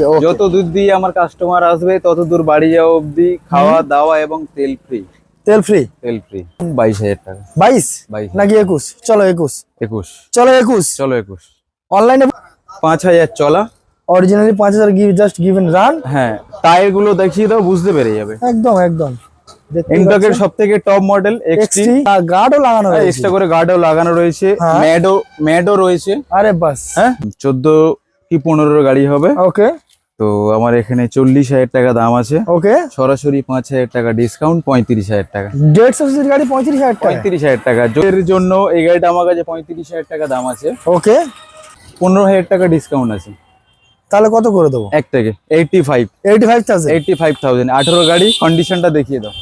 okay. যত দূর দিয়ে আমার কাস্টমার আসবে তত দূর বাড়ি যাওয়া অবধি খাওয়া দাওয়া এবং তেল ফ্রি তেল ফ্রি তেল ফ্রি বাইশ হাজার টাকা। বাইশ? বাইশ। নাকি একুশ? চলো একুশ। একুশ। চলো একুশ? চলো একুশ। অনলাইনে পাঁচ হাজার চলা। অরিজিনালি পাঁচ হাজার গিভ জাস্ট গিভেন রান হ্যাঁ টায়ারগুলো দেখিয়ে দাও বুঝতে পেরে যাবে। একদম একদম। ইনটকের সব থেকে টপ মডেল এক্সটি গার্ডও লাগানো রয়েছে। এক্সট্রা করে গার্ডও লাগানো রয়েছে। ম্যাডও ম্যাডও রয়েছে। আরে বাস। হ্যাঁ চোদ্দ কি পনেরো গাড়ি হবে। ওকে তো আমার এখানে চল্লিশ হাজার টাকা দাম আছে। ওকে। সরাসরি পাঁচ হাজার টাকা ডিসকাউন্ট পঁয়ত্রিশ হাজার টাকা। দেড়শো সিসির গাড়ি পঁয়ত্রিশ হাজার টাকা। পঁয়ত্রিশ হাজার টাকা। এর জন্য এই গাড়িটা আমার কাছে পঁয়ত্রিশ হাজার টাকা দাম আছে। ওকে। পনেরো হাজার টাকা ডিসকাউন্ট আছে। তাহলে কত করে দেবো? এক থেকে। Eighty five eighty five thousand eighty five thousand আঠেরো গাড়ি কন্ডিশনটা দেখিয়ে দাও।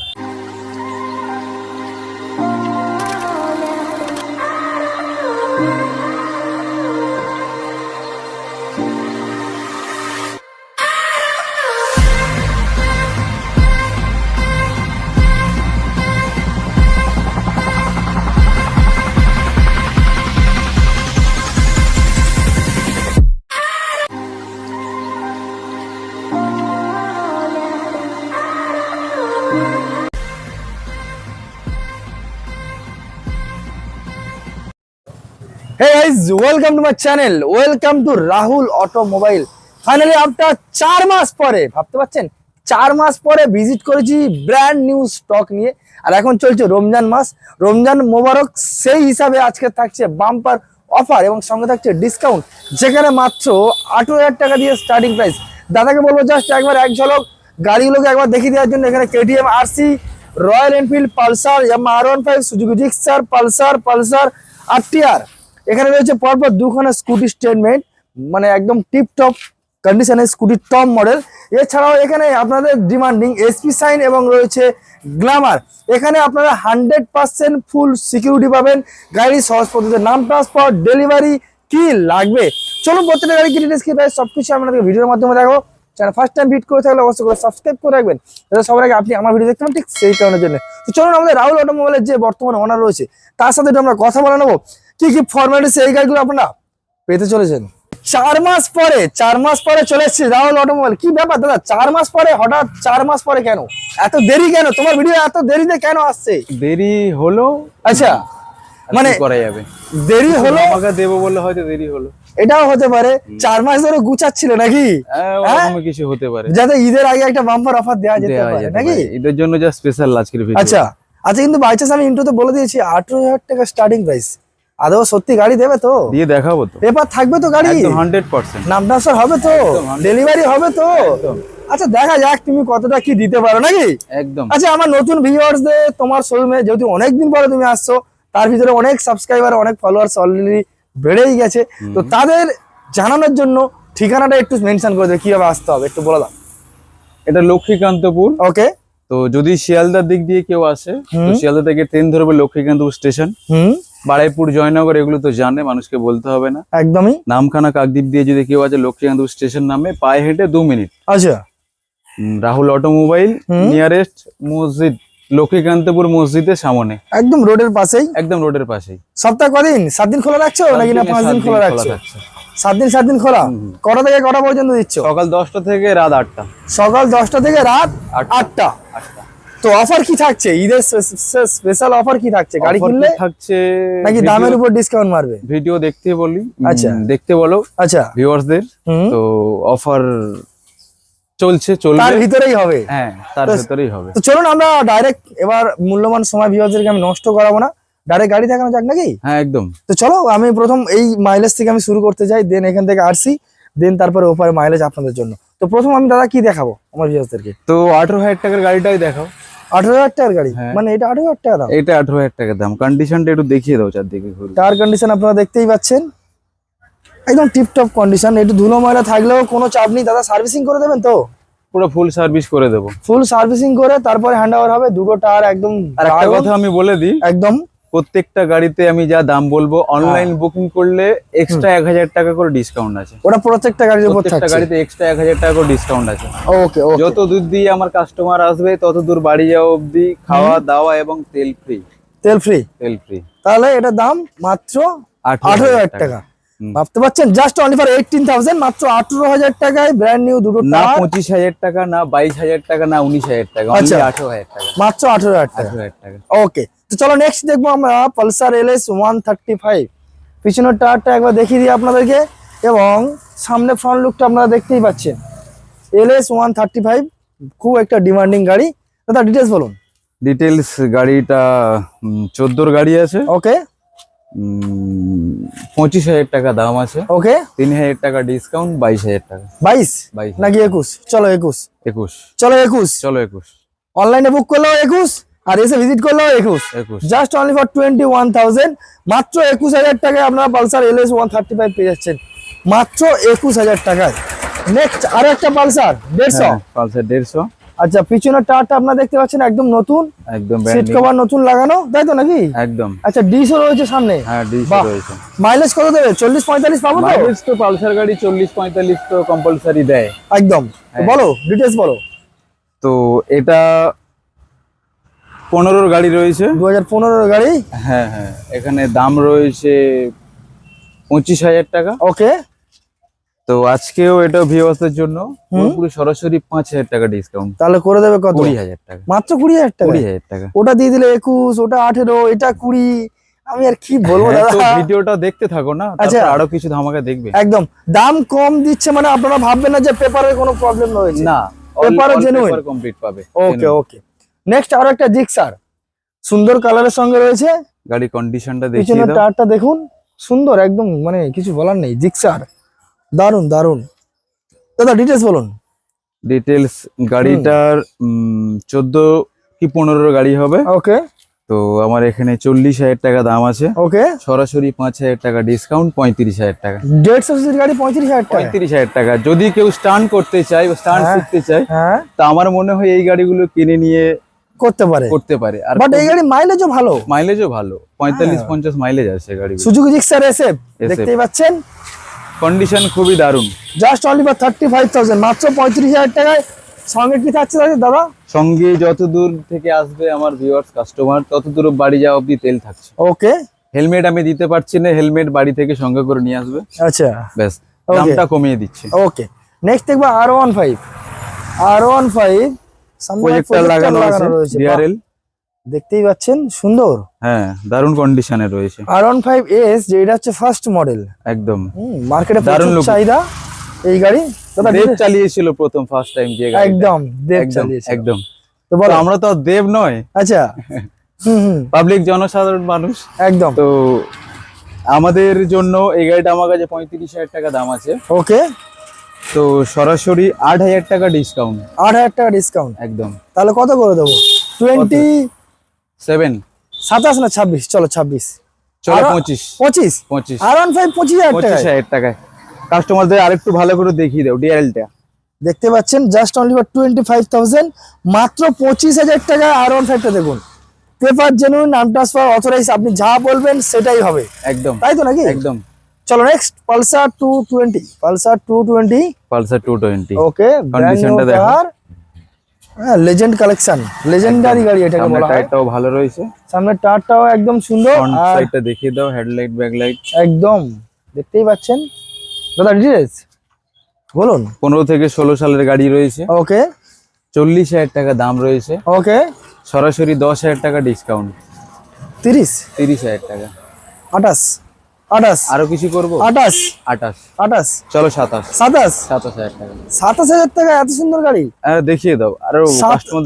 Guys, welcome to my channel. Welcome to Rahul Automobile. Finally আপনার চার মাস পরে ভাবতে পারছেন? চার মাস পরে ভিজিট করেছি ব্র্যান্ড নিউ স্টক নিয়ে। আর এখন চলছে রমজান মাস। রমজান মোবারক সেই হিসাবে আজকে থাকছে বাম্পার অফার এবং সঙ্গে থাকছে ডিসকাউন্ট যেখানে মাত্র আঠেরো হাজার টাকা দিয়ে স্টার্টিং প্রাইস দাদাকে বলব জাস্ট একবার এক ঝলক গাড়িগুলোকে একবার দেখিয়ে দেওয়ার জন্য এখানে KTM RC Royal Enfield Pulsar Yamaha R one five Suzuki Gixxer Pulsar Pulsar R TR এখানে রয়েছে পরপর দুখানা স্কুটি স্টেটমেন্ট মানে একদম টিপ টপ কন্ডিশনের স্কুটি টপ মডেল এছাড়াও এখানে আপনাদের ডিমান্ডিং এসপি সাইন এবং রয়েছে গ্ল্যামার এখানে আপনারা হান্ড্রেড পার্সেন্ট ফুল সিকিউরিটি পাবেন গাড়ি সহজ পদ্ধতিতে নাম ট্রান্সফার ডেলিভারি কি লাগবে। চলুন প্রত্যেকটা গাড়ি কি ডিটেলস কি প্রাইস সবকিছু আপনাদের ভিডিওর মাধ্যমে দেখো চ্যানেল ফার্স্ট টাইম ভিড করে থাকলে অবশ্যই করে সাবস্ক্রাইব করে রাখবেন, যাতে সবার আগে আপনি আমার ভিডিও দেখতে পান ঠিক সেই কারণের জন্য। তো চলুন আমাদের রাহুল অটোমোবাইলের যে বর্তমানে ওনার রয়েছে, তার সাথে একটু আমরা কথা বলে নেব। কি কি ফরম্যাটে এই গাড়িগুলো আপনারা পেতে চলেছেন? চার মাস পরে চার মাস পরে চলে এসেছি রাহুল অটোমোবাইল। কি ব্যাপার দাদা? চার মাস পরে হঠাৎ চার মাস পরে কেন? এত দেরি কেন? তোমার ভিডিও এত দেরিতে কেন আসছে? দেরি হলো আচ্ছা মানে করা যাবে? দেরি হলো আমাকে দেবো বলে হয়তো দেরি হলো। এটাও হতে পারে। চার মাস ধরে গুছাচ্ছিল নাকি? হ্যাঁ, কিছু হতে পারে। যাতে ঈদের আগে একটা বাম্পার অফার দেওয়া যেতে পারে নাকি? ঈদের জন্য যা স্পেশাল আজকের ভিডিও আচ্ছা আচ্ছা কিন্তু বাই চান্স আমি ইন্টুতে বলে দিয়েছি আঠারো হাজার টাকা স্টার্টিং প্রাইস আদৌ সত্যি গাড়ি দেবে তো? দিয়ে দেখাবো তো। পেপার থাকবে তো গাড়ি? Hundred percent. নাম ট্রান্সফার হবে তো? ডেলিভারি হবে তো? আচ্ছা দেখা যাক তুমি কতটা কি দিতে পারো নাকি? একদম। আচ্ছা আমার নতুন ভিউয়ার্সদের তোমার শোরুমে যেহেতু অনেকদিন পরে তুমি আসছো তার ভিতরে অনেক সাবস্ক্রাইবার অনেক ফলোয়ার্স অলরেডি বেড়েই গেছে। তো তাদের জানানোর জন্য ঠিকানাটা একটু মেনশন করে দেবে কীভাবে আসতে হবে একটু বলে দাও। এটা লক্ষ্মীকান্তপুর। ওকে। তো যদি শিয়ালদার দিক দিয়ে কেউ আসে তো শিয়ালদা থেকে ট্রেন ধরবে লক্ষ্মীকান্তপুর স্টেশন। হুম। বারাইপুর জয়নগর এগুলো তো জানে মানুষকে বলতে হবে না। একদমই। নামখানা কাকদ্বীপ দিয়ে যদি কেউ আছে লক্ষ্মীকান্তপুর স্টেশন নামে পায়ে হেঁটে দু মিনিট। আচ্ছা। রাহুল অটোমোবাইল নিয়ারেস্ট মসজিদ লক্ষ্মীকান্তপুর মসজিদের সামনে। একদম রোডের পাশেই? একদম রোডের পাশেই। সপ্তাহ কদিন? সাত দিন খোলা রাখছো নাকি না পাঁচ দিন খোলা রাখছো? সাত দিন সাত দিন খোলা? কটা থেকে কটা পর্যন্ত দিচ্ছ? সকাল দশটা থেকে রাত আটটা। সকাল দশটা থেকে রাত। আটটা। আটটা। তো অফার কি থাকছে? ঈদের স্পেশাল অফার কি থাকছে? গাড়ি কিনলে? থাকছে? নাকি দামের উপর ডিসকাউন্ট মারবে? ভিডিও দেখতে বলি। আচ্ছা। দেখতে বলো। আচ্ছা। ভিউয়ার্সদের তো অফার চলছে তার ভিতরেই হবে। হ্যাঁ তার ভেতরেই হবে। তো চলুন আমরা ডাইরেক্ট এবার মূল্যবান সময় ভিউয়ারদেরকে আমি নষ্ট করাবো না। ডাইরেক্ট গাড়ি দেখানো যাক নাকি? হ্যাঁ একদম। তো চলো আমি প্রথম এই মাইলেজ থেকে আমি শুরু করতে যাই দেন এখান থেকে আরসি দেন তারপরে ওপারে মাইলেজ আপনাদের জন্য। তো প্রথম আমি দাদা কি দেখাবো আমার ভিউয়ারদেরকে তো আঠারো হাজার টাকার গাড়িটাই দেখাও। আঠারো হাজার টাকার গাড়ি? হ্যাঁ। মানে এটা আঠারো হাজার টাকা দাম? এটা আঠারো হাজার দাম। কন্ডিশনটা একটু দেখিয়ে দাও চারদিকে টায়ার কন্ডিশন আপনারা দেখতেই পাচ্ছেন। একদম টিপটপ কন্ডিশন একটু ধুলো ময়লা থাকলেও কোনো চাপ নেই। দাদা সার্ভিসিং করে দেবেন তো? পুরো ফুল সার্ভিস করে দেবো। ফুল সার্ভিসিং করে তারপরে হ্যান্ড ওভার হবে। দুটো টায়ার একদম আর একটা কথা আমি বলে দিই। একদম। প্রত্যেকটা গাড়িতে আমি যা দাম বলব অনলাইন বুকিং করলে এক্সট্রা এক হাজার টাকা করে ডিসকাউন্ট আছে। ওটা প্রত্যেকটা গাড়ির উপর প্রত্যেকটা গাড়িতে এক্সট্রা এক হাজার টাকা করে ডিসকাউন্ট আছে। ওকে যত দূর দিয়ে আমার কাস্টমার আসবে তত দূর বাড়ি যাওয়া অবধি খাওয়া দাওয়া এবং তেল ফ্রি তেল ফ্রি তেল ফ্রি তাহলে এটা দাম মাত্র আঠারো হাজার টাকা। ভাবতে পারছেন? Just only for eighteen thousand মাত্র আঠারো হাজার টাকায় ব্র্যান্ড নিউ দুটো না টায়ার পঁচিশ হাজার টাকা না বাইশ হাজার টাকা না উনিশ হাজার টাকা আচ্ছা। আঠারো হাজার টাকা। মাত্র আঠারো হাজার টাকা। আঠারো হাজার টাকা। ওকে তো চলো নেক্সট দেখব আমরা Pulsar L S one thirty five পিছনের টায়ারটা একবার দেখিয়ে দিই আপনাদেরকে এবং সামনে ফ্রন্ট লুকটা আপনারা দেখতেই পাচ্ছেন। L S one thirty five খুব একটা ডিমান্ডিং গাড়ি। দাদা ডিটেলস বলুন। ডিটেলস গাড়িটা চোদ্দোর গাড়ি আছে। ওকে পঁচিশ হাজার টাকা দাম আছে। ওকে। তিন হাজার টাকা ডিসকাউন্ট বাইশ হাজার টাকা। বাইশ? বাইশ নাকি একুশ? চলো একুশ। একুশ। চলো একুশ। চলো একুশ। অনলাইনে বুক করলেও একুশ আর এসে ভিজিট করলেও একুশ। একুশ। Just only for twenty one thousand মাত্র একুশ হাজার টাকায় আপনারা Pulsar L S one thirty five পেয়ে যাচ্ছেন। মাত্র একুশ হাজার টাকায়। নেক্সট আরও একটা পালসার দেড়শো। হ্যাঁ, পালসার দেড়শো। আচ্ছা পিছনের টায়ারটা আপনারা দেখতে পাচ্ছেন একদম নতুন। একদম সিট কভার নতুন লাগানো তাই তো নাকি? একদম। আচ্ছা ডিসও রয়েছে সামনে। হ্যাঁ ডিসি। রয়েছে। মাইলেজ কত দেবে? চল্লিশ পঁয়তাল্লিশ পাবো তো? মাইলেজ তো পালসার গাড়ি চল্লিশ পঁয়তাল্লিশ তো কম্পালসারি দেয়। একদম। হ্যাঁ। বলো ডিটেলস বলো। তো এটা পনেরোর গাড়ি রয়েছে। দু হাজার গাড়ি? হ্যাঁ হ্যাঁ। এখানে দাম রয়েছে পঁচিশ হাজার টাকা। ওকে তো আজকেও এটা ভিওয়াসের জন্য পুরোপুরি সরাসরি পাঁচ হাজার টাকা ডিসকাউন্ট তাহলে করে দেবে কত? কুড়ি হাজার টাকা। মাত্র কুড়ি হাজার টাকা? কুড়ি হাজার টাকা। ওটা দিয়ে দিলে একুশ ওটা আঠেরো এটা কুড়ি। আমি আর কি বলব হ্যাঁ, তো দাদা? ভিডিওটা দেখতে থাকো না আচ্ছা। তারপর আরও কিছু ধামাকা দেখবে। একদম। দাম কম দিচ্ছে মানে আপনারা ভাববেন না যে পেপারের কোনো প্রবলেম রয়েছে। না ও genuine? কমপ্লিট পাবে। ওকে ওকে। নেক্সট আরও একটা জিক্সার সুন্দর কালারের সঙ্গে রয়েছে। গাড়ি কন্ডিশনটা দেখিয়ে দাও। টায়ারটা দেখুন। সুন্দর একদম মানে কিছু বলার নেই। জিক্সার দারুণ দারুণ দাদা ডিটেলস বলুন। ডিটেলস গাড়িটার চোদ্দ কি পনেরো গাড়ি হবে? ওকে। তো আমার এখানে চল্লিশ হাজার টাকা দাম আছে। ওকে। সরাসরি পাঁচ হাজার টাকা ডিসকাউন্ট পঁয়ত্রিশ হাজার টাকা। দেড়শো সিসির গাড়ি পঁয়ত্রিশ হাজার টাকা। পঁয়ত্রিশ হাজার টাকা। যদি কেউ স্টান করতে চায় স্টান হ্যাঁ। শিখতে চায় হ্যাঁ। তা আমার মনে হয় এই গাড়িগুলো কিনে নিয়ে করতে পারে। করতে পারে। আর বাট এই গাড়ি মাইলেজও ভালো। মাইলেজও ভালো। পঁয়তাল্লিশ হ্যাঁ। পঞ্চাশ মাইলেজ আছে গাড়িগুলো। সুজুকি জিক্সার এসএফ দেখতেই পাচ্ছেন? কন্ডিশন খুবই দারুণ। Just only for thirty five thousand মাত্র পঁয়ত্রিশ হাজার টাকায়। সঙ্গে কি থাকছে দাদা? সঙ্গে যত দূর থেকে আসবে আমার ভিউয়ার্স কাস্টমার তত দূর বাড়ি যাওয়া অব্দি তেল থাকছে। ওকে হেলমেট আমি দিতে পারছি না হেলমেট বাড়ি থেকে সঙ্গে করে নিয়ে আসবে। আচ্ছা। ব্যাস দামটা কমিয়ে দিচ্ছি। ওকে নেক্সট দেখব R one five R one five projector লাগানো আছে ডিআরএল দেখতেই পাচ্ছেন সুন্দর। হ্যাঁ দারুণ কন্ডিশনে রয়েছে। আর ওয়ান ফাইভ এস যে এটা হচ্ছে ফার্স্ট মডেল একদম। মার্কেটে look। চাহিদা এই গাড়ি। দাদা দেব চালিয়েছিল প্রথম ফার্স্ট টাইম যে গাড়িটা। একদম দেব একদম চালিয়েছে একদম। তো বলো। আমরা তো দেব নয়। আচ্ছা। পাবলিক জনসাধারণ মানুষ। একদম। তো আমাদের জন্য এই গাড়িটা আমার কাছে পঁয়ত্রিশ হাজার টাকা দাম আছে। ওকে। তো সরাসরি আট হাজার টাকা ডিসকাউন্ট আট হাজার টাকা ডিসকাউন্ট একদম। তাহলে কত করে দেবো? Twenty seven. সাতাশ না ছাব্বিশ? চলো ছাব্বিশ। চলো পঁচিশ। পঁচিশ? পঁচিশ। আর ওয়ান ফাইভ পঁচিশ হাজার পঁচিশ হাজার টাকায়। কাস্টমারদের আরেকটু ভালো করে দেখিয়ে দাও ডিআরএলটা দেখতে পাচ্ছেন just only for twenty five thousand মাত্র পঁচিশ হাজার টাকায় আর ওয়ান ফাইভটা দেখুন। পেপার জেনুইন নাম ট্রান্সফার অথরাইজ আপনি যা বলবেন সেটাই হবে। একদম। তাই তো নাকি? একদম। চলো next Pulsar two twenty Pulsar two twenty Pulsar two twenty okay দেখো। হ্যাঁ লেজেন্ড কালেকশন লেজেন্ডারি গাড়ি এটাকে বলা হয়। টায়ারটাও ভালো রয়েছে। সামনের টায়ারটাও একদম সুন্দর আর সাইডটা দেখিয়ে দাও হেডলাইট ব্যাকলাইট একদম দেখতেই পাচ্ছেন। দাদা ডিটেইলস বলুন। 15 থেকে 16 সালের গাড়ি রয়েছে। ওকে 40 হাজার টাকা দাম রয়েছে। ওকে সরাসরি 10 হাজার টাকা ডিসকাউন্ট 30 30 হাজার টাকা। 28 আটাশ আরও কিছু করব? আটাশ আটাশ আটাশ চলো সাতাশ। সাতাশ? সাতাশ হাজার টাকা। সাতাশ হাজার টাকায় এত সুন্দর গাড়ি? দেখিয়ে দাও। আরও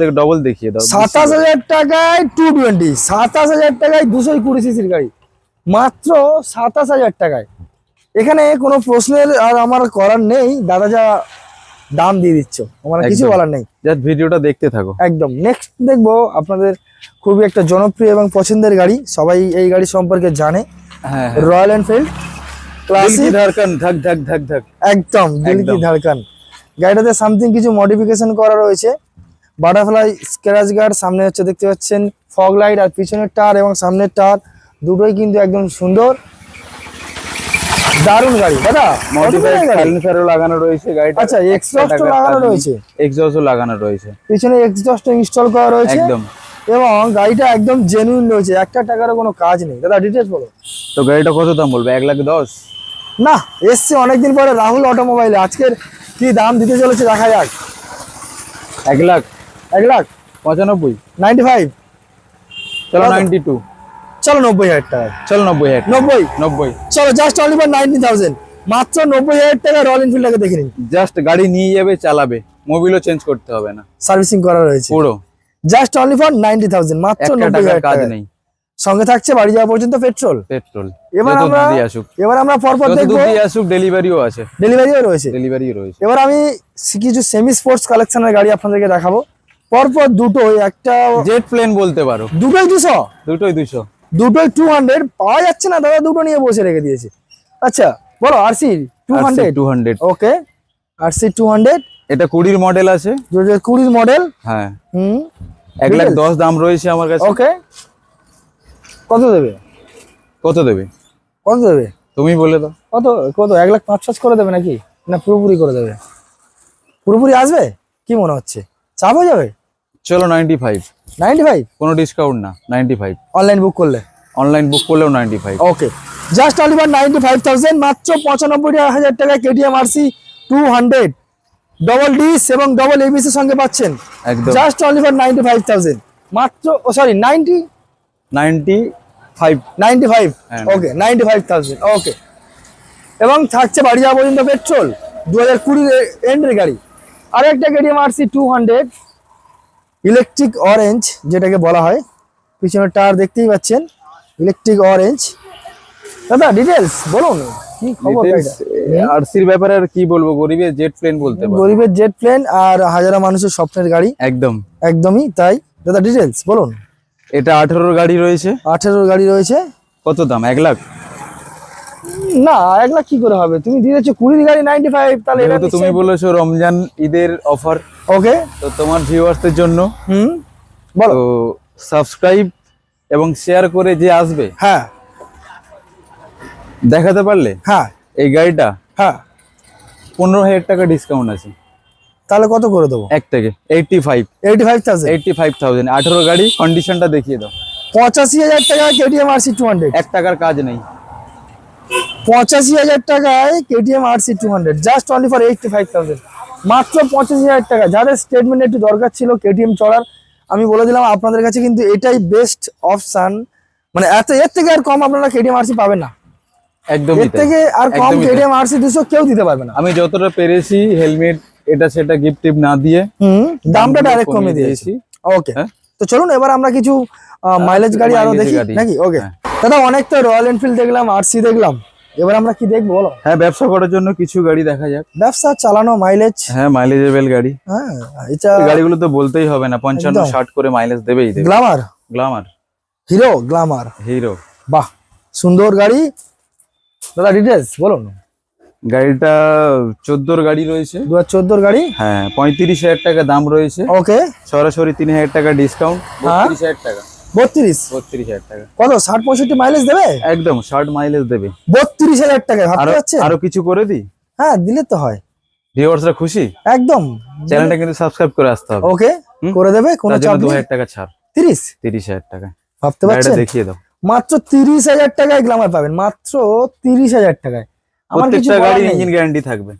থেকে ডবল দেখিয়ে দাও। সাতাশ হাজার টাকায় টু টোয়েন্টি সাতাশ হাজার টাকায় দুশো কুড়ি সিসির গাড়ি। মাত্র সাতাশ হাজার টাকায়। এখানে কোনো প্রশ্নের আর আমার করার নেই। দাদা যা দাম দিয়ে দিচ্ছ। আমার কিছু বলার নেই। জাস্ট ভিডিওটা দেখতে থাকো। একদম। নেক্সট দেখব। আপনাদের খুবই একটা জনপ্রিয় এবং পছন্দের গাড়ি। সবাই এই গাড়ি সম্পর্কে জানে। রয়্যাল এনফিল্ড ক্লাসিক ধড়কন ধক ধক ধক ধক একদম দিল কি ধড়কন গাড়িটাতে সামথিং কিছু মডিফিকেশন করা রয়েছে। বাটারফ্লাই স্ক্র্যাচ গার্ড সামনে হচ্ছে দেখতে পাচ্ছেন ফগ লাইট আর পিছনের টার এবং সামনের টার দুটোই কিন্তু একদম সুন্দর। দারুণ গাড়ি দাদা মডিফাইড? সাইলেন্সারও লাগানো রয়েছে গাড়িটা। আচ্ছা এক্সস্টও লাগানো রয়েছে। এক্সস্টও লাগানো রয়েছে। পিছনে এক্সস্ট ইনস্টল করা রয়েছে। একদম। এবং গাড়িটা একদম জেনুইন রয়েছে একটা টাকারও কোনো কাজ নেই। দাদা ডিটেলস বলো। তো গাড়িটা কত দাম বলবে? এক লাখ দশ? না এসছে অনেকদিন পরে রাহুল অটোমোবাইলে আজকের কি দাম দিতে চলেছে দেখা যাক। এক লাখ? এক লাখ? পঁচানব্বই। নাইনটি ফাইভ চলো? নাইনটি টু চলো নব্বই হাজার টাকা। চলো নব্বই হাজার নব্বই? নব্বই। চলো just only for ninety thousand মাত্র নব্বই হাজার টাকা রয়্যাল এনফিল্ডটাকে দেখে নিন। জাস্ট গাড়ি নিয়ে যাবে চালাবে। মোবিলও চেঞ্জ করতে হবে না। সার্ভিসিং করা রয়েছে। পুরো। Just only for ninety thousand মাত্র একটা নব্বই টাকার হাজার কাজ নেই। সঙ্গে থাকছে বাড়ি যাওয়া পর্যন্ত পেট্রোল। পেট্রোল। এবার আমরা এবার আমরা পরপর দেখব। আসুক ডেলিভারিও আছে। ডেলিভারিও রয়েছে। ডেলিভারিও রয়েছে। এবার আমি কিছু সেমি স্পোর্টস কালেকশনের গাড়ি আপনাদেরকে দেখাবো। পরপর দুটো একটা জেট প্লেন বলতে পারো। দুটোই দুশো। দুটোই দুশো। দুটোই টু হান্ড্রেড পাওয়া যাচ্ছে না দাদা দুটো নিয়ে বসে রেখে দিয়েছে। আচ্ছা বলো RC two hundred two okay RC two hundred এটা কুড়ির মডেল আছে। দু হাজার কুড়ির মডেল হ্যাঁ। হুম। এক লাখ? দশ দাম রয়েছে আমার কাছে। ওকে। কত দেবে? কত দেবে? কত দেবে? তুমি বলে দাও। কত? কত? এক লাখ পাঁচ পাঁচ করে দেবে নাকি? না পুরোপুরি করে দেবে? পুরোপুরি আসবে? কি মনে হচ্ছে? চাপ হয়ে যাবে? চলো নাইনটি ফাইভ নাইনটি ফাইভ কোনো ডিসকাউন্ট না নাইনটি ফাইভ অনলাইন বুক করলে? অনলাইন বুক করলেও ninety five okay just only for ninety five thousand মাত্র পঁচানব্বই হাজার টাকা KTM RC two hundred double disc এবং ডবল এবিসি এর সঙ্গে পাচ্ছেন। একদম। Just only for ninety five thousand মাত্র ও sorry ninety ninety five ninety five. Okay ninety five thousand okay এবং থাকছে বাড়ি যাওয়া পর্যন্ত পেট্রোল দু হাজার কুড়ির এন্ডের গাড়ি। আর একটা KTM RC two hundred electric orange যেটাকে বলা হয়। পিছনের টায়ার দেখতেই পাচ্ছেন। ইলেকট্রিক অরেঞ্জ দাদা ডিটেলস বলুন। কি খবর গাড়িটা? আরসির ব্যাপারে আর কি বলব? গরিবের জেট প্লেন বলতে গরিবের জেট প্লেন আর হাজারা মানুষের স্বপ্নের গাড়ি। একদম। একদমই তাই? দাদা ডিটেলস বলুন। এটা আঠেরোর গাড়ি রয়েছে। আঠেরোর গাড়ি রয়েছে। কত দাম? এক লাখ? না এক লাখ কি করে হবে? তুমি দিয়েছ কুড়ির গাড়ি নাইনটি ফাইভ তাহলে এটা যেহেতু তুমি বলেছ রমজান ঈদের অফার ওকে তো তোমার ভিউয়ার্সদের জন্য হুম বলো। সাবস্ক্রাইব এবং শেয়ার করে যে আসবে হ্যাঁ। দেখাতে পারলে? হ্যাঁ। এই গাড়িটা? হ্যাঁ। পনেরো হাজার টাকা ডিসকাউন্ট আছে। তাহলে কত করে দেবো? এক থেকে। Eighty five eighty five thousand eighty five thousand আঠেরো গাড়ি কন্ডিশনটা দেখিয়ে দাও। পঁচাশি হাজার টাকায় কেটিএম আরসি টু হান্ড্রেড এক টাকার কাজ নেই। পঁচাশি হাজার টাকায় KTM RC two hundred just only for eighty five thousand মাত্র পঁচাশি হাজার টাকা। যাদের স্টেটমেন্ট একটু দরকার ছিল কেটিএম চড়ার আমি বলে দিলাম আপনাদের কাছে কিন্তু এটাই বেস্ট অপশান মানে এত এর থেকে আর কম আপনারা কেটিএম আরসি পাবেন না। একদমই এর থেকে আর কম আরসি কেউ দিতে পারবে না। আমি যতটা পেরেছি হেলমেট এটা সেটা গিফট টিপ না দিয়ে দামটা ডাইরেক্ট কমিয়ে দিয়েছি। ওকে হ্যাঁ। তো চলুন এবার আমরা কিছু মাইলেজ গাড়ি আরও দেখি নাকি? ওকে হ্যাঁ। দাদা অনেক তো রয়্যাল এনফিল্ড দেখলাম আরসি দেখলাম। এবার আমরা কি দেখব বলো? হ্যাঁ ব্যবসা করার জন্য কিছু গাড়ি দেখা যাক। ব্যবসা চালানো মাইলেজ হ্যাঁ মাইলেজেবল গাড়ি। হ্যাঁ এটা গাড়িগুলো তো বলতেই হবে না পঞ্চান্ন একদম। ষাট করে মাইলেজ দেবেই দেবে। Glamour Glamour Hero Glamour Hero বাহ সুন্দর গাড়ি। দাদা ডিটেলস বলুন। গাড়িটা চোদ্দোর গাড়ি রয়েছে। দু হাজার গাড়ি? হ্যাঁ পঁয়ত্রিশ হাজার টাকা দাম রয়েছে। ওকে। সরাসরি তিন হাজার টাকা ডিসকাউন্ট হ্যাঁ। বত্রিশ হাজার টাকা। বত্রিশ? বত্রিশ হাজার টাকা। কত ষাট পঁয়ষট্টি মাইলেজ দেবে? একদম ষাট মাইলেজ দেবে। বত্রিশ হাজার ভাবতে আরও কিছু করে দিই? হ্যাঁ দিলে তো হয়। ভিউয়ার্সরা খুশি? একদম। চ্যানেলটা কিন্তু সাবস্ক্রাইব করে আসতে হবে। ওকে করে দেবে কোনো চাপ দু হাজার টাকা ছাড়। তিরিশ? তিরিশ হাজার টাকা। ভাবতে পারছেন? দেখিয়ে দাও। মাত্র তিরিশ হাজার টাকায় গ্লামার পাবেন মাত্র তিরিশ হাজার টাকায়। আমার কিছু গাড়ি ইঞ্জিন গ্যারান্টি থাকবে।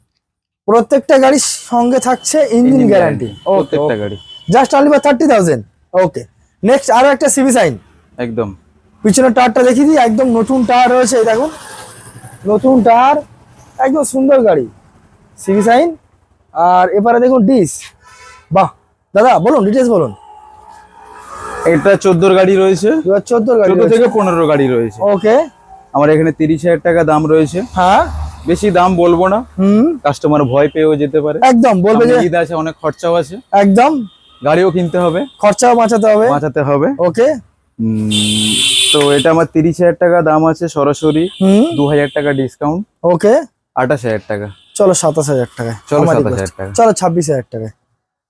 প্রত্যেকটা গাড়ির সঙ্গে থাকছে ইঞ্জিন গ্যারান্টি প্রত্যেকটা গাড়ি। Just only for thirty thousand okay next আরও একটা সিভি সাইন একদম। পিছনের টায়ারটা দেখিয়ে দিই একদম নতুন টায়ার রয়েছে এই দেখুন। নতুন টায়ার একদম সুন্দর গাড়ি। সিভি সাইন আর এবারে দেখুন ডিস বাহ দাদা বলুন ডিটেলস বলুন। এটা চোদ্দোর গাড়ি রয়েছে। হাজার চোদ্দোর গাড়ি চোদ্দ থেকে পনেরো গাড়ি রয়েছে। ওকে। আমার এখানে তিরিশ হাজার টাকা দাম রয়েছে। হ্যাঁ। বেশি দাম বলব না। হুম। কাস্টমার ভয় পেয়েও যেতে পারে। একদম বলবে যে ঈদ আছে অনেক খরচাও আছে। একদম। গাড়িও কিনতে হবে। খরচাও বাঁচাতে হবে। বাঁচাতে হবে। ওকে। তো এটা আমার তিরিশ হাজার টাকা দাম আছে সরাসরি। হুম। দু হাজার টাকা ডিসকাউন্ট ওকে। আঠাশ হাজার টাকা। চলো সাতাশ হাজার টাকা চলো 27,000 request। টাকা। চলো ছাব্বিশ হাজার টাকায়।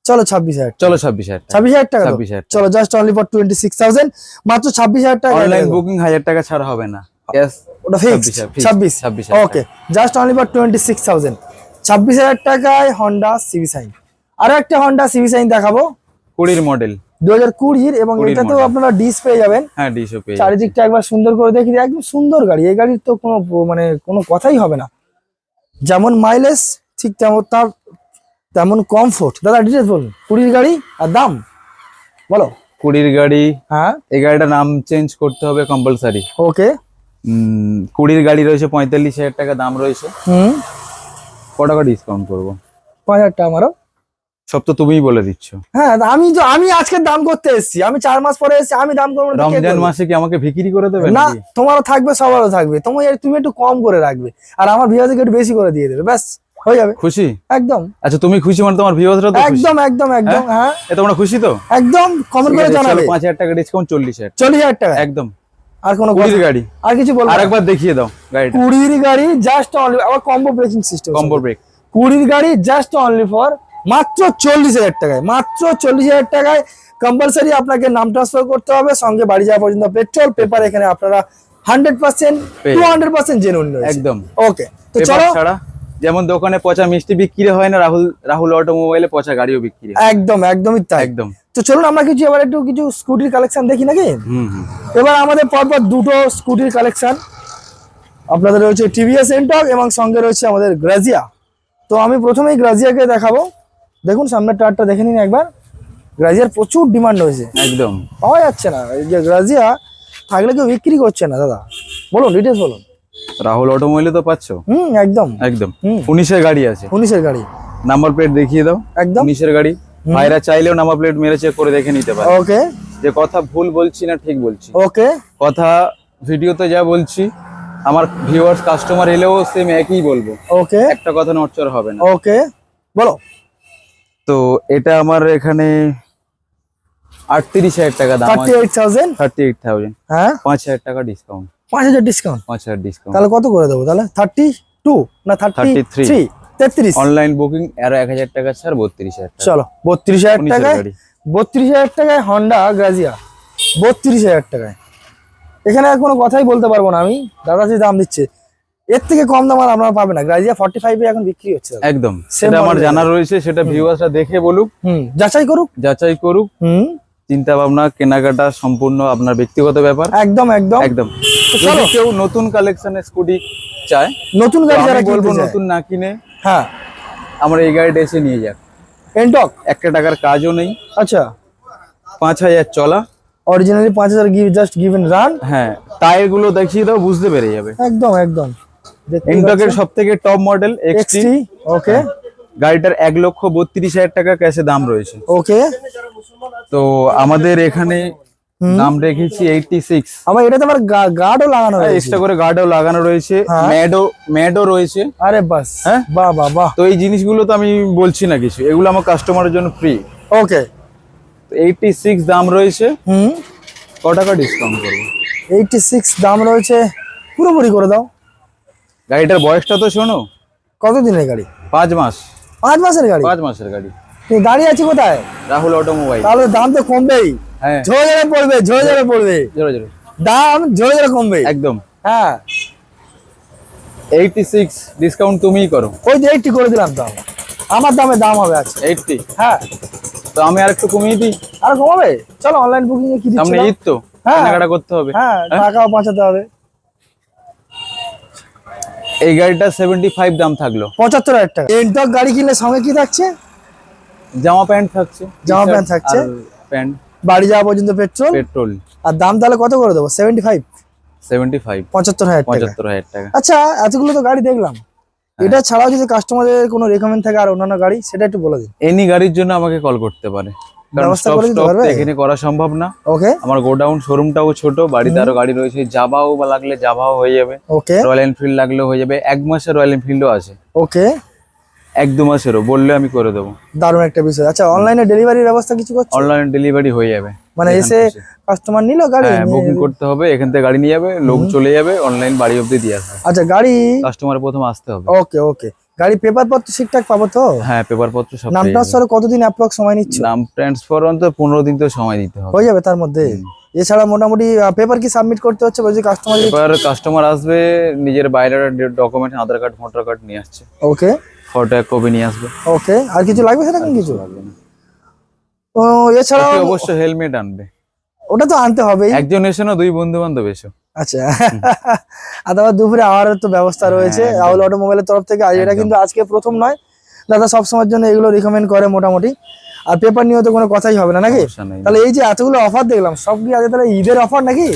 চলো ছাব্বিশ হাজার চলো ছাব্বিশ হাজার ছাব্বিশ হাজার টাকা তো? 26,000 চলো just only for twenty six thousand মাত্র ছাব্বিশ হাজার টাকা অনলাইন বুকিং হাজার টাকা ছাড়া হবে না। ওটা 26,000 ছাব্বিশ okay just only for twenty six thousand ছাব্বিশ হাজার টাকায় হন্ডা সিভি সাইন আরও একটা হন্ডা সিভি সাইন দেখাবো। কুড়ির মডেল দু হাজার কুড়ির এবং এটাতেও আপনারা ডিস পেয়ে যাবেন। হ্যাঁ ডিসও পেয়ে চারিদিকটা একবার সুন্দর করে দেখি একদম সুন্দর গাড়ি। এই গাড়ির তো কোনো মানে কোনো কথাই হবে না। যেমন মাইলেজ ঠিক তেমন তার তেমন কমফোর্ট দাদা ডিটেলস বলুন। কুড়ির গাড়ি আর দাম? বলো। কুড়ির গাড়ি হ্যাঁ। এই গাড়িটার নাম চেঞ্জ করতে হবে কম্পালসারি ওকে। কুড়ির গাড়ি রয়েছে পঁয়তাল্লিশ হাজার টাকা দাম রয়েছে। হুম। ক টাকা ডিসকাউন্ট করব? পাঁচ হাজার টাকা আমারও। সব তো তুমিই বলে দিচ্ছ। হ্যাঁ আমি তো আমি আজকে দাম করতে এসেছি। আমি চার মাস পরে এসেছি আমি দাম করব রমজান মাসে কি আমাকে বিক্রি করে দেবে না তোমারও থাকবে সবারও থাকবে। তুমি তুমি একটু কম করে রাখবে। আর আমার ভিউয়ারকে একটু বেশি করে দিয়ে দেবে ব্যাস। হয়ে যাবে। খুশি? একদম। আচ্ছা তুমি খুশি মানে তোমার ভিউয়ার্সরা তো খুশি। একদম একদম একদম হ্যাঁ। এ তোমরা খুশি তো? একদম কমেন্ট করে জানাবে। পাঁচ হাজার টাকা ডিসকাউন্ট চল্লিশ হাজার চল্লিশ হাজার টাকা। একদম। আর কোনো কুড়ির গাড়ি। আর কিছু বলব আরেকবার দেখিয়ে দাও গাড়িটা। কুড়ির গাড়ি জাস্ট অনলি আবার combo braking system combo brake কুড়ির গাড়ি জাস্ট অনলি ফর মাত্র চল্লিশ হাজার টাকায়। মাত্র চল্লিশ হাজার টাকায় কম্পালসারি আপনাকে নাম ট্রান্সফার করতে হবে। সঙ্গে বাড়ি যাওয়া পর্যন্ত পেট্রোল পেপার এখানে আপনারা hundred percent two hundred percent genuine একদম। ওকে তো চলো। যেমন দোকানে পচা মিষ্টি বিক্রি হয় না রাহুল রাহুল অটোমোবাইলে পচা গাড়িও বিক্রি একদম একদমই তাই। একদম। তো চলুন আমরা কিছু এবার একটু কিছু স্কুটির কালেকশন দেখি নাকি? এবার আমাদের পরপর দুটো স্কুটির কালেকশন আপনাদের রয়েছে টিভিএস এন্টক এবং সঙ্গে রয়েছে আমাদের গ্রাজিয়া তো আমি প্রথমেই গ্রাজিয়াকে দেখাবো। দেখুন সামনের টায়ারটা দেখে নিন একবার। গ্রাজিয়ার প্রচুর ডিমান্ড হয়েছে একদম। পাওয়া যাচ্ছে না। এই যে গ্রাজিয়া থাকলে কেউ বিক্রি করছে না দাদা। বলুন ডিটেলস বলুন। রাহুল অটোমোবাইলে তো পাচ্ছ? হুম একদম। একদম। উনিশের গাড়ি আছে? উনিশের গাড়ি। নাম্বার প্লেট দেখিয়ে দাও। একদম। উনিশের গাড়ি। ভাইরা চাইলেও নাম্বার প্লেট মেরে চেক করে দেখে নিতে পারে। ওকে। যে কথা ভুল বলছি না ঠিক বলছি। ওকে। কথা ভিডিওতে যা বলছি আমার ভিউয়ার্স কাস্টমার এলেও সেম একই বলব। ওকে। একটা কথা নড়চড় হবে না। ওকে। বলো। তো এটা আমার এখানে আটত্রিশ হাজার টাকা দাম thirty eight thousand thirty eight thousand হ্যাঁ। পাঁচ হাজার টাকা ডিসকাউন্ট পাঁচ হাজার ডিসকাউন্ট পাঁচ হাজার ডিসকাউন্ট তাহলে কত করে দেবো তাহলে? থার্টি টু না থার্টি 33 থ্রি তেত্রিশ। অনলাইন বুকিং আরও এক হাজার টাকা ছাড় বত্রিশ হাজার চলো বত্রিশ হাজার টাকায় বত্রিশ হাজার টাকায় হন্ডা গ্রাজিয়া বত্রিশ হাজার টাকায়। এখানে আর কোনো কথাই বলতে পারব না আমি। দাদা যে দাম দিচ্ছে। এর থেকে কম দাম আর আপনারা পাবে না। গ্রাজিয়া ফর্টি ফাইভে এখন বিক্রি হচ্ছে। একদম। সেটা আমার জানা রয়েছে সেটা ভিউয়ার্সরা দেখে বলুক। হুম। যাচাই করুক। যাচাই করুক। হুম। চিন্তা ভাবনা কেনাকাটা সম্পূর্ণ আপনার ব্যক্তিগত ব্যাপার। একদম একদম। একদম। যদি কেউ নতুন কালেকশনের স্কুটি চায় নতুন গাড়ি যারা বলব নতুন না কিনে হ্যাঁ। আমার এই গাড়িটা এসে নিয়ে যাক। এন্টক একটা টাকার কাজও নেই। আচ্ছা। পাঁচ হাজার চলা। অরিজিনালি পাঁচ হাজার গিভ জাস্ট গিভেন রান হ্যাঁ টায়ারগুলো দেখিয়ে দাও বুঝতে পেরে যাবে। একদম একদম। এনটকের সব থেকে টপ মডেল এক্সটি ওকে গাড়িটার এক লক্ষ বত্রিশ হাজার টাকা ক্যাশে দাম রয়েছে। ওকে। তো আমাদের এখানে দাম রেখেছি এইটটি সিক্স আমার এটাতে আমার গার্ডও লাগানো রয়েছে। এক্সট্রা করে গার্ডও লাগানো রয়েছে। হ্যাঁ। ম্যাডও ম্যাডও রয়েছে। আরে বাস হ্যাঁ? বাহ বাহ বাহ। তো এই জিনিসগুলো তো আমি বলছি না কিছু। এগুলো আমার কাস্টমারের জন্য ফ্রি ওকে। এইটটি সিক্স দাম রয়েছে। হুম। ক টাকা ডিসকাউন্ট করব? সিক্স দাম রয়েছে পুরোপুরি করে দাও। গাড়িটার বয়সটা তো শোনো। কত দিনের গাড়ি? পাঁচ মাস। পাঁচ মাসের গাড়ি? পাঁচ মাসের গাড়ি। দাঁড়িয়ে আছি কোথায়? রাহুল অটোমোবাইল। তাহলে দাম তো কমবেই। হ্যাঁ। ঝরে ঝরে পড়বে ঝরে ঝরে পড়বে। দাম ঝরে ঝরে কমবে একদম। হ্যাঁ। এইটটি সিক্স ডিসকাউন্ট তুমিই করো। ওই যে এইটটি করে দিলাম দাম। আমার দামে দাম হবে আজকে। হ্যাঁ। তো আমি আর একটু কমিয়ে দিই। আর কমাবে? চলো অনলাইন বুকিং এ কি দিচ্ছ সামনে ঈদ তো হ্যাঁ। কেনাকাটা করতে হবে। হ্যাঁ? টাকাও বাঁচাতে হবে। এই গাড়িটা সেভেন্টি ফাইভ দাম থাকল। পঁচাত্তর হাজার টাকা। এন্টক গাড়ি কিনলে সঙ্গে কি থাকছে? জামা প্যান্ট থাকছে। জামা প্যান্ট থাকছে। প্যান্ট। বাড়ি যাওয়া পর্যন্ত পেট্রোল? পেট্রোল। আর দাম তাহলে কত করে দেবো? সেভেন্টি ফাইভ সেভেন্টি ফাইভ পঁচাত্তর হাজার টাকা। পঁচাত্তর হাজার টাকা। আচ্ছা এতগুলো তো গাড়ি দেখলাম। হ্যাঁ। এটা ছাড়াও যদি কাস্টমারের কোনো রেকমেন্ড থাকে আর অন্যান্য গাড়ি সেটা একটু বলে দিন। এনি গাড়ির জন্য আমাকে কল করতে পারে। এখানে করা সম্ভব না। ওকে আমার গোডাউন শোরুমটাও ছোট বাড়িতে আরও গাড়ি রয়েছে জাবাও বা লাগলে জাবাও হয়ে যাবে। ওকে রয়্যাল এনফিল্ড লাগলেও হয়ে যাবে। এক মাসের রয়্যাল এনফিল্ডও আছে। ওকে এক দু মাসেরও বললে আমি করে দেবো। দারুণ একটা বিষয়। আচ্ছা অনলাইনে ডেলিভারির ব্যবস্থা কিছু করছ? অনলাইন ডেলিভারি হয়ে যাবে। মানে এসে কাস্টমার নিল গাড়ি হ্যাঁ বুকিং করতে হবে এখান থেকে গাড়ি নিয়ে যাবে লোক চলে যাবে অনলাইন বাড়ি অবধি দিয়ে আসবে। আচ্ছা গাড়ি কাস্টমার প্রথম আসতে হবে। ওকে ওকে গাড়ি পেপার পত্র ঠিকঠাক পাবো তো? হ্যাঁ পেপার পত্র সব নাম ট্রান্সফারে কতদিন অ্যাপ্রক্স সময় নিচ্ছ? নাম ট্রান্সফার অন্তত পনেরো দিন তো সময় দিতে হবে। হয়ে যাবে তার মধ্যে। এছাড়া মোটামুটি পেপার কি সাবমিট করতে হচ্ছে? বলছি কাস্টমার এবার কাস্টমার আসবে নিজের বাইরের document Aadhaar card voter card নিয়ে আসছে। ওকে। ফটো এক কপি নিয়ে আসবে। ওকে। আর কিছু লাগবে সেরকম কিছু? লাগবে না। এছাড়াও অতি অবশ্যই হেলমেট আনবে। ওটা তো আনতে হবেই। একজন এসে না দুই বন্ধু বান্ধব এসো। আচ্ছা। আর তারপর দুপুরে আওয়ারের তো ব্যবস্থা রয়েছে। হ্যাঁ, রাহুল অটোমোবাইলের তরফ থেকে আর এটা কিন্তু আজকে প্রথম নয়। দাদা সবসময়ের জন্য এগুলো রিকমেন্ড করে মোটামুটি। আর পেপার নিয়েও তো কোনো কথাই হবে না নাকি? তাহলে এই যে এতগুলো অফার দেখলাম সব কি আগে তাহলে ঈদের অফার নাকি?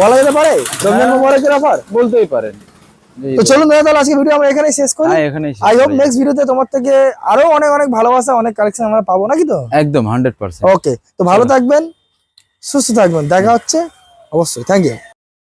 বলা যেতে পারে? রমজান হ্যাঁ। মোবারকের অফার বলতেই পারেন। তো চলুন দাদা তাহলে আজকে ভিডিও আমরা এখানেই শেষ করি। আই হোপ নেক্সট ভিডিওতে তোমার থেকে আরও অনেক অনেক ভালোবাসা অনেক কালেকশন আমরা পাবো নাকি তো? একদম হান্ড্রেড পার্সেন্ট ওকে তো ভালো থাকবেন সুস্থ থাকবেন। দেখা হচ্ছে অবশ্যই। Thank you